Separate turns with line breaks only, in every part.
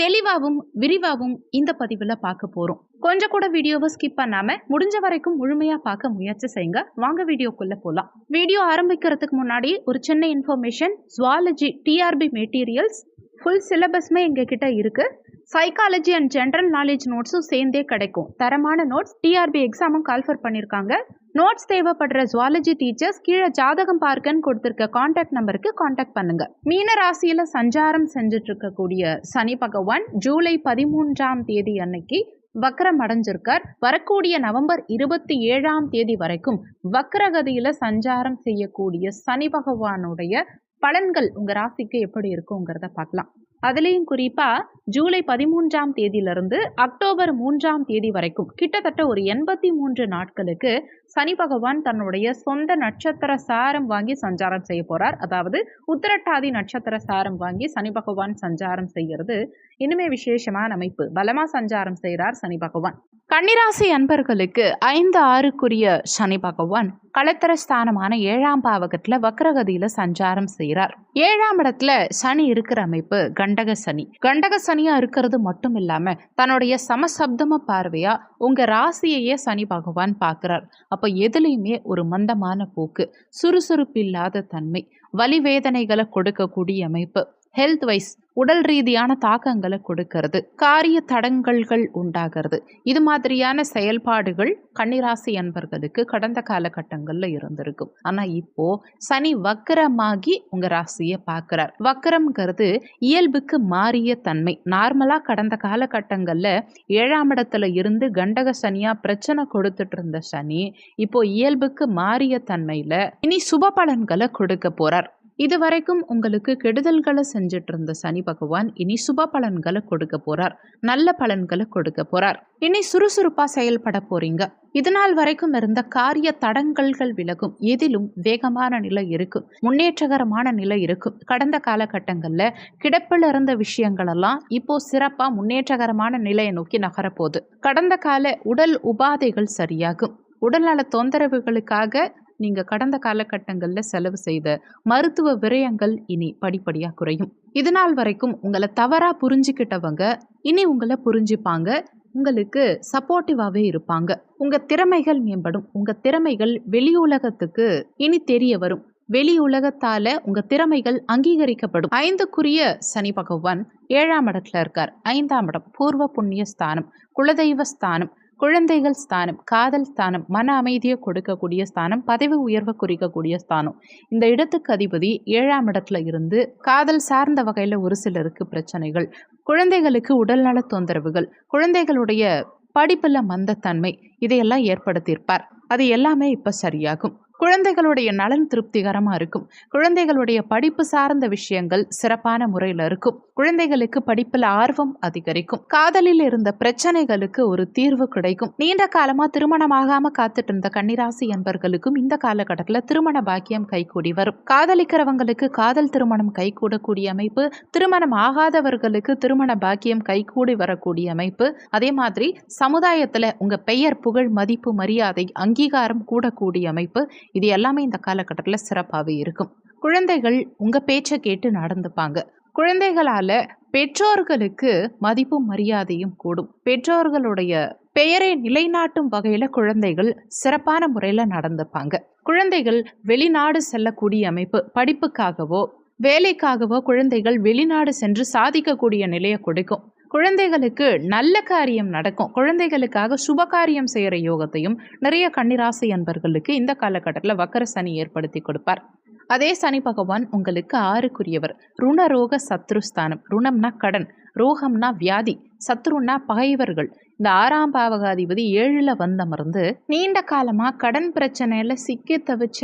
தெளிவாகவும் விரிவாகவும் இந்த பதிவில் பார்க்க போகிறோம் கொஞ்சம் கூட வீடியோவை ஸ்கிப் பண்ணாம முடிஞ்ச வரைக்கும் முழுமையா பார்க்க முயற்சி செய்யுங்க. வாங்க வீடியோக்குள்ள போலாம். வீடியோ ஆரம்பிக்கிறதுக்கு முன்னாடி ஒரு சின்ன information zoology TRB materials full சிலபஸ்மே எங்ககிட்ட இருக்குது சைக்காலஜி அண்ட் ஜென்ரல் நாலேஜ் நோட்ஸும் சேர்ந்தே கிடைக்கும். தரமான நோட்ஸ் டிஆர்பி எக்ஸாமும் கால்ஃபர் பண்ணியிருக்காங்க நோட்ஸ் தேவைப்படுற ஜுவாலஜி டீச்சர்ஸ் கீழே ஜாதகம் பார்க்கன்னு கொடுத்துருக்க காண்டாக்ட் நம்பருக்கு காண்டாக்ட் பண்ணுங்க. மீன ராசியில சஞ்சாரம் செஞ்சுட்டு இருக்கக்கூடிய சனி பகவான் ஜூலை பதிமூன்றாம் தேதி அன்னைக்கு வக்ரம் அடைஞ்சிருக்கார். வரக்கூடிய நவம்பர் இருபத்தி ஏழாம் தேதி வரைக்கும் வக்ரகதியில சஞ்சாரம் செய்யக்கூடிய சனி பகவானுடைய பலன்கள் உங்க ராசிக்கு எப்படி இருக்குங்கிறத பார்க்கலாம். அதுலேயும் குறிப்பாக ஜூலை பதிமூன்றாம் தேதியிலிருந்து அக்டோபர் மூன்றாம் தேதி வரைக்கும் கிட்டத்தட்ட ஒரு எண்பத்தி மூன்று நாட்களுக்கு சனி பகவான் தன்னுடைய சொந்த நட்சத்திர சாரம் வாங்கி சஞ்சாரம் செய்ய போகிறார் அதாவது உத்திரட்டாதி நட்சத்திர சாரம் வாங்கி சனி பகவான் சஞ்சாரம் செய்கிறது இன்னுமே விசேஷமான அமைப்பு. பலமா சஞ்சாரம் செய்கிறார் சனி பகவான். கன்னிராசி அன்பர்களுக்கு ஐந்து ஆறுக்குரிய சனி பகவான் களத்திர ஸ்தானமான ஏழாம் பாவகத்துல வக்ரகதியில சஞ்சாரம் செய்கிறார். ஏழாம் இடத்துல சனி இருக்கிற அமைப்பு கண்டக சனி. கண்டக சனியா இருக்கிறது மட்டும் இல்லாம தன்னுடைய சமசப்தம பார்வையா உங்க ராசியையே சனி பகவான் பார்க்கிறார். அப்ப எதுலையுமே ஒரு மந்தமான போக்கு சுறுசுறுப்பு இல்லாத தன்மை வலி வேதனைகளை கொடுக்கக்கூடிய அமைப்பு. ஹெல்த் வைஸ் உடல் ரீதியான தாக்கங்களை கொடுக்கறது. காரிய தடங்கல்கள் உண்டாகிறது. இது மாதிரியான செயல்பாடுகள் கன்னிராசி அன்பர்களுக்கு கடந்த காலகட்டங்களில் இருந்திருக்கும். ஆனால் இப்போ சனி வக்கரமாகி உங்க ராசியை பார்க்கிறார். வக்கரம்ங்கிறது இயல்புக்கு மாறிய தன்மை. நார்மலாக கடந்த காலகட்டங்களில் ஏழாம் இடத்துல இருந்து கண்டக சனியா பிரச்சனை கொடுத்துட்டு இருந்த சனி இப்போ இயல்புக்கு மாறிய தன்மையில இனி சுப பலன்களை கொடுக்க போறார். இதுவரைக்கும் உங்களுக்கு கெடுதல்களை செஞ்சுட்டு இருந்த சனி பகவான் இனி சுப பலன்களை கொடுக்க போறார். நல்ல பலன்களை கொடுக்க போறார். இனி சுறுசுறுப்பா செயல்பட போறீங்க. இதனால் வரைக்கும் இருந்த காரிய தடங்கல்கள் விலகும். எதிலும் வேகமான நிலை இருக்கும். முன்னேற்றகரமான நிலை இருக்கும். கடந்த காலகட்டங்களில் கிடப்பில் இருந்த விஷயங்களெல்லாம் இப்போ சிறப்பா முன்னேற்றகரமான நிலையை நோக்கி நகரப்போகுது. கடந்த கால உடல் உபாதைகள் சரியாகும். உடல்நல தொந்தரவுகளுக்காக நீங்கள் கடந்த காலகட்டங்களில் செலவு செய்த மருத்துவ விரயங்கள் இனி படிப்படியாக குறையும். இதனால் வரைக்கும் உங்களை தவறாக புரிஞ்சுக்கிட்டவங்க இனி உங்களை புரிஞ்சுப்பாங்க. உங்களுக்கு சப்போர்ட்டிவாகவே இருப்பாங்க. உங்கள் திறமைகள் மேம்படும். உங்கள் திறமைகள் வெளி உலகத்துக்கு இனி தெரிய வரும். வெளி உலகத்தால உங்க திறமைகள் அங்கீகரிக்கப்படும். ஐந்துக்குரிய சனி பகவான் ஏழாம் இடத்துல இருக்கார். ஐந்தாம் இடம் பூர்வ புண்ணிய ஸ்தானம் குலதெய்வ ஸ்தானம் குழந்தைகள் ஸ்தானம் காதல் ஸ்தானம் மன அமைதியை கொடுக்கக்கூடிய ஸ்தானம் பதவி உயர்வை குறிக்கக்கூடிய ஸ்தானம். இந்த இடத்துக்கு அதிபதி ஏழாம் இடத்துல இருந்து காதல் சார்ந்த வகையில் ஒரு சிலருக்கு பிரச்சனைகள். குழந்தைகளுக்கு உடல்நல தொந்தரவுகள் குழந்தைகளுடைய படிப்பில் மந்தத்தன்மை இதையெல்லாம் ஏற்படுத்தியிருப்பார். அது எல்லாமே இப்போ சரியாகும். குழந்தைகளுடைய நலன் திருப்திகரமாக இருக்கும். குழந்தைகளுடைய படிப்பு சார்ந்த விஷயங்கள் சிறப்பான முறையில் இருக்கும். குழந்தைகளுக்கு படிப்பில் ஆர்வம் அதிகரிக்கும். காதலில் இருந்த பிரச்சனைகளுக்கு ஒரு தீர்வு கிடைக்கும். நீண்ட காலமாக திருமணமாகாம காத்துட்டு இருந்த கன்னிராசி என்பர்களுக்கும் இந்த காலகட்டத்தில் திருமண பாக்கியம் கைகூடி வரும். காதலிக்கிறவங்களுக்கு காதல் திருமணம் கைகூடக்கூடிய அமைப்பு திருமணம் ஆகாதவர்களுக்கு திருமண பாக்கியம் கைகூடி வரக்கூடிய அமைப்பு. அதே மாதிரி சமுதாயத்தில் உங்கள் பெயர் புகழ் மதிப்பு மரியாதை அங்கீகாரம் கூடக்கூடிய அமைப்பு. இது எல்லாமே இந்த காலகட்டத்தில் சிறப்பாகவே இருக்கும். குழந்தைகள் உங்கள் பேச்சை கேட்டு நடந்துப்பாங்க. குழந்தைகளால் பெற்றோர்களுக்கு மதிப்பும் மரியாதையும் கூடும். பெற்றோர்களுடைய பெயரை நிலைநாட்டும் வகையில் குழந்தைகள் சிறப்பான முறையில் நடந்துப்பாங்க. குழந்தைகள் வெளிநாடு செல்லக்கூடிய அமைப்பு படிப்புக்காகவோ வேலைக்காகவோ குழந்தைகள் வெளிநாடு சென்று சாதிக்கக்கூடிய நிலையை கொடுக்கும். குழந்தைகளுக்கு நல்ல காரியம் நடக்கும். குழந்தைகளுக்காக சுப காரியம் செய்கிற யோகத்தையும் நிறைய கன்னிராசி அன்பர்களுக்கு இந்த காலகட்டத்தில் வக்கர சனி ஏற்படுத்தி கொடுப்பார். அதே சனி பகவான் உங்களுக்கு ஆறுக்குரியவர். ருணரோக சத்ருஸ்தானம். ருணம்னா கடன் ரோகம்னா வியாதி சத்ருன்னா பகைவர்கள். இந்த ஆறாம் பாவகாதிபதி ஏழில் வந்தமர்ந்து நீண்ட காலமாக கடன் பிரச்சனையில் சிக்கி தவிச்ச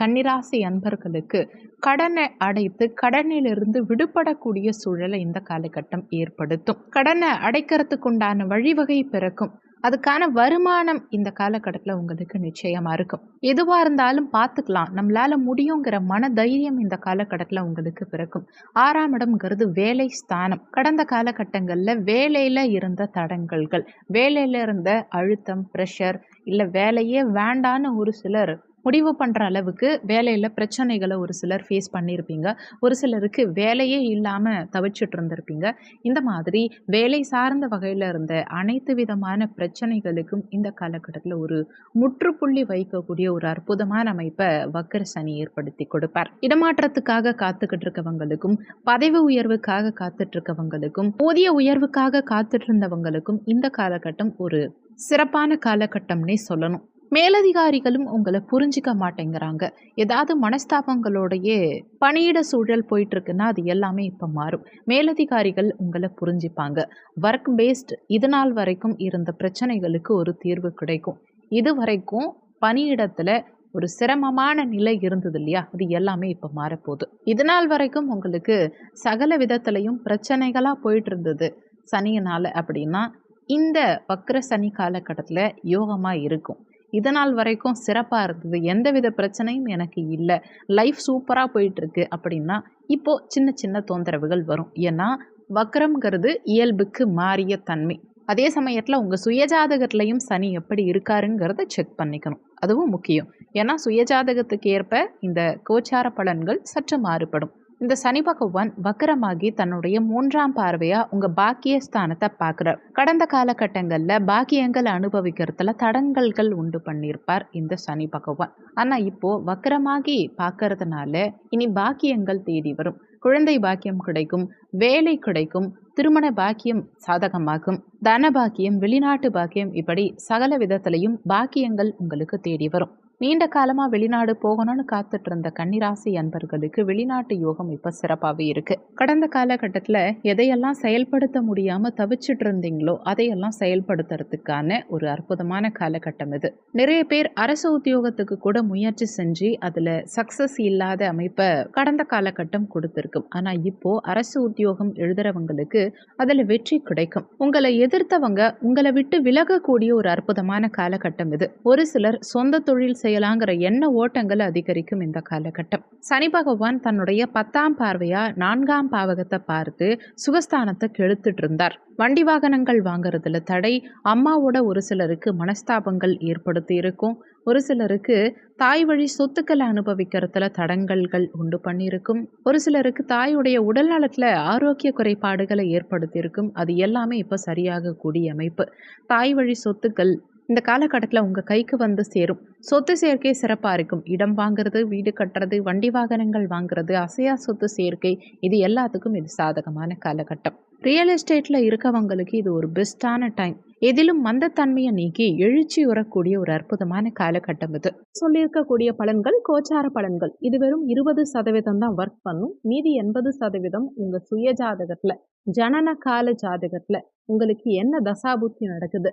கன்னிராசி அன்பர்களுக்கு கடனை அடைத்து கடனிலிருந்து விடுபடக்கூடிய சூழலை இந்த காலகட்டம் ஏற்படுத்தும். கடனை அடைக்கிறதுக்கு உண்டான வழிவகை பிறக்கும். அதுக்கான வருமானம் இந்த காலகட்டத்தில் உங்களுக்கு நிச்சயமாக இருக்கும். எதுவாக இருந்தாலும் பார்த்துக்கலாம் நம்மளால முடியுங்கிற மன தைரியம் இந்த காலகட்டத்தில் உங்களுக்கு பிறக்கும். ஆறாம் இடம்ங்கிறது வேலை ஸ்தானம். கடந்த காலகட்டங்களில் வேலையில் இருந்த தடங்கல்கள் வேலையில் இருந்த அழுத்தம் ப்ரெஷர் இல்லை வேலையே வேண்டான்னு ஒரு சிலர் முடிவு பண்ணுற அளவுக்கு வேலையில் பிரச்சனைகளை ஒரு சிலர் ஃபேஸ் பண்ணியிருப்பீங்க ஒரு சிலருக்கு வேலையே இல்லாமல் தவிச்சிட்டு இருந்திருப்பீங்க. இந்த மாதிரி வேலை சார்ந்த வகையில் இருந்த அனைத்து விதமான பிரச்சனைகளுக்கும் இந்த காலகட்டத்தில் ஒரு முற்றுப்புள்ளி வைக்கக்கூடிய ஒரு அற்புதமான அமைப்பை வக்கர சனி ஏற்படுத்தி கொடுப்பார். இடமாற்றத்துக்காக காத்துக்கிட்டு இருக்கவங்களுக்கும் பதவி உயர்வுக்காக காத்துட்டு இருக்கவங்களுக்கும் போதிய உயர்வுக்காக காத்துட்டு இருந்தவங்களுக்கும் இந்த காலகட்டம் ஒரு சிறப்பான காலகட்டம்னே சொல்லணும். மேலதிகாரிகளும் உங்களை புரிஞ்சிக்க மாட்டேங்கிறாங்க. ஏதாவது மனஸ்தாபங்களோடையே பணியிட சூழல் போயிட்டுருக்குன்னா அது எல்லாமே இப்போ மாறும். மேலதிகாரிகள் உங்களை புரிஞ்சிப்பாங்க. ஒர்க் பேஸ்ட் இது நாள் வரைக்கும் இருந்த பிரச்சனைகளுக்கு ஒரு தீர்வு கிடைக்கும். இது வரைக்கும் பணியிடத்தில் ஒரு சிரமமான நிலை இருந்தது இல்லையா? அது எல்லாமே இப்போ மாறப்போகுது. இது நாள் வரைக்கும் உங்களுக்கு சகல விதத்துலையும் பிரச்சனைகளாக போயிட்டு இருந்தது சனியினால் அப்படின்னா இந்த வக்ர சனி காலகட்டத்தில் யோகமாக இருக்கும். இதனால் வரைக்கும் சிறப்பாக இருந்தது எந்தவித பிரச்சனையும் எனக்கு இல்லை. லைஃப் சூப்பராக போயிட்டுருக்கு அப்படின்னா இப்போது சின்ன சின்ன தொந்தரவுகள் வரும். ஏன்னா வக்ரம்ங்கிறது இயல்புக்கு மாறிய தன்மை. அதே சமயத்தில் உங்கள் சுயஜாதகத்துலேயும் சனி எப்படி இருக்காருங்கிறத செக் பண்ணிக்கணும். அதுவும் முக்கியம். ஏன்னா சுயஜாதகத்துக்கு ஏற்ப இந்த கோச்சார பலன்கள் சற்று மாறுபடும். இந்த சனி பகவான் வக்கரமாகி தன்னுடைய மூன்றாம் பார்வையா உங்க பாக்கிய ஸ்தானத்தை பார்க்குறார். கடந்த காலகட்டங்களில் பாக்கியங்கள் அனுபவிக்கிறதுல தடங்கல்கள் உண்டு பண்ணியிருப்பார் இந்த சனி பகவான். ஆனா இப்போ வக்கரமாகி பார்க்கறதுனால இனி பாக்கியங்கள் தேடி வரும். குழந்தை பாக்கியம் கிடைக்கும் வேலை கிடைக்கும் திருமண பாக்கியம் சாதகமாகும் தன பாக்கியம் வெளிநாட்டு பாக்கியம் இப்படி சகல விதத்திலையும் பாக்கியங்கள் உங்களுக்கு தேடி வரும். நீண்ட காலமாக வெளிநாடு போகணும்னு காத்துட்டு இருந்த கன்னிராசி அன்பர்களுக்கு வெளிநாட்டு யோகம் இப்போ சிறப்பாகவே இருக்கு. கடந்த காலகட்டத்தில் எதையெல்லாம் செயல்படுத்த முடியாமல் தவிச்சிட்டு இருந்தீங்களோ அதையெல்லாம் செயல்படுத்துறதுக்கான ஒரு அற்புதமான காலகட்டம் இது. நிறைய பேர் அரசு உத்தியோகத்துக்கு கூட முயற்சி செஞ்சு அதில் சக்சஸ் இல்லாத அமைப்பை கடந்த காலகட்டம் கொடுத்துருக்கும் ஆனால் இப்போ அரசு உத்தியோகம் எழுதுறவங்களுக்கு அதில் வெற்றி கிடைக்கும். உங்களை எதிர்த்தவங்க உங்களை விட்டு விலகக்கூடிய ஒரு அற்புதமான காலகட்டம் இது. ஒரு சிலர் சொந்த தொழில் செய்யலாங்கிற எண்ண ஓட்டங்கள் அதிகரிக்கும் இந்த காலகட்டம். சனி பகவான் தன்னுடைய பத்தாம் பார்வையா நான்காம் பாவகத்தை பார்த்து சுகஸ்தானத்தை கெடுத்துட்டு இருந்தார். வண்டி வாகனங்கள் வாங்குறதுல தடை அம்மாவோட ஒரு சிலருக்கு மனஸ்தாபங்கள் ஏற்படுத்தி இருக்கும். ஒரு சிலருக்கு தாய் வழி சொத்துக்களை அனுபவிக்கிறதுல தடங்கல்கள் உண்டு பண்ணியிருக்கும். ஒரு சிலருக்கு தாயுடைய உடல் நலத்தில் ஆரோக்கிய குறைபாடுகளை ஏற்படுத்தியிருக்கும் அது எல்லாமே இப்போ சரியாகக்கூடிய அமைப்பு. தாய் வழி சொத்துக்கள் இந்த காலகட்டத்தில் உங்கள் கைக்கு வந்து சேரும். சொத்து சேர்க்கை சிறப்பாக இருக்கும். இடம் வாங்குறது வீடு கட்டுறது வண்டி வாகனங்கள் வாங்குறது அசையா சொத்து சேர்க்கை இது எல்லாத்துக்கும் இது சாதகமான காலகட்டம். ரியல் எஸ்டேட்டில் இருக்கவங்களுக்கு இது ஒரு பெஸ்ட்டான டைம் எதிலும் மந்தத்தன்மையை நீக்கி எழுச்சி உறக்கூடிய ஒரு அற்புதமான காலகட்டம் இது. சொல்லியிருக்கக்கூடிய பலன்கள் கோச்சார பலன்கள். இது வெறும் இருபது சதவீதம் தான் ஒர்க் பண்ணும். மீதி எண்பது சதவீதம் உங்கள் சுய ஜாதகத்தில் ஜனன கால ஜாதகத்தில் உங்களுக்கு என்ன தசாபுத்தி நடக்குது?